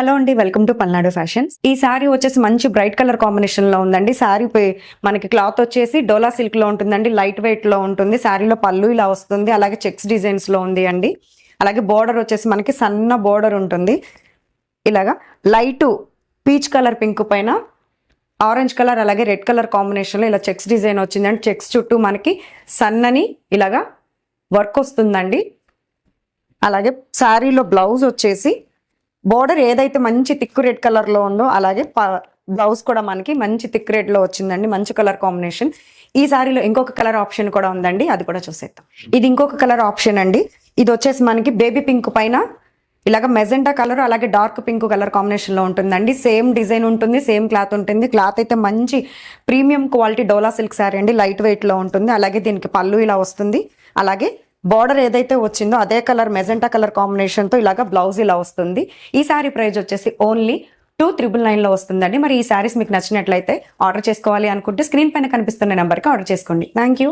Hello అండి welcome to Palnadu fashions. ఈ శారీ వచ్చేసి మంచి బ్రైట్ కలర్ కాంబినేషన్లో ఉందండి. శారీ పై- మనకి క్లాత్ వచ్చేసి డోలా సిల్క్లో ఉంటుందండి. లైట్ వెయిట్లో ఉంటుంది. శారీలో పళ్ళు ఇలా వస్తుంది. అలాగే చెక్స్ డిజైన్స్లో ఉంది అండి. అలాగే బోర్డర్ వచ్చేసి మనకి సన్న బోర్డర్ ఉంటుంది. ఇలాగా లైట్ పీచ్ కలర్ పింక్ పైన ఆరెంజ్ కలర్ అలాగే రెడ్ కలర్ కాంబినేషన్లో ఇలా చెక్స్ డిజైన్ వచ్చిందండి. చెక్స్ చుట్టూ మనకి సన్నని ఇలాగా వర్క్ వస్తుందండి. అలాగే శారీలో బ్లౌజ్ వచ్చేసి బోర్డర్ ఏదైతే మంచి తిక్కు రెడ్ కలర్లో ఉందో అలాగే బ్లౌజ్ కూడా మనకి మంచి థిక్ రెడ్లో వచ్చిందండి మంచి కలర్ కాంబినేషన్. ఈ సారీలో ఇంకొక కలర్ ఆప్షన్ కూడా ఉందండి అది కూడా చూసేద్దాం. ఇది ఇంకొక కలర్ ఆప్షన్ అండి. ఇది వచ్చేసి మనకి బేబీ పింక్ పైన ఇలాగ మెజెంటా కలర్ అలాగే డార్క్ పింక్ కలర్ కాంబినేషన్లో ఉంటుందండి. సేమ్ డిజైన్ ఉంటుంది సేమ్ క్లాత్ ఉంటుంది. క్లాత్ అయితే మంచి premium quality dola silk sari అండి లైట్ వెయిట్లో ఉంటుంది. అలాగే దీనికి పళ్ళు ఇలా వస్తుంది. అలాగే బార్డర్ ఏదైతే వచ్చిందో అదే కలర్ మెజెంటా కలర్ కాంబినేషన్తో ఇలాగా ఇలాగ బ్లౌజ్ ఇలా వస్తుంది. ఈ శారీ ప్రైస్ వచ్చేసి ఓన్లీ టూ త్రిబుల్ నైన్లో వస్తుందండి. మరి ఈ శారీస్ మీకు నచ్చినట్లయితే ఆర్డర్ చేసుకోవాలి అనుకుంటే స్క్రీన్ పైన కనిపిస్తున్న నెంబర్కి ఆర్డర్ చేసుకోండి. Thank you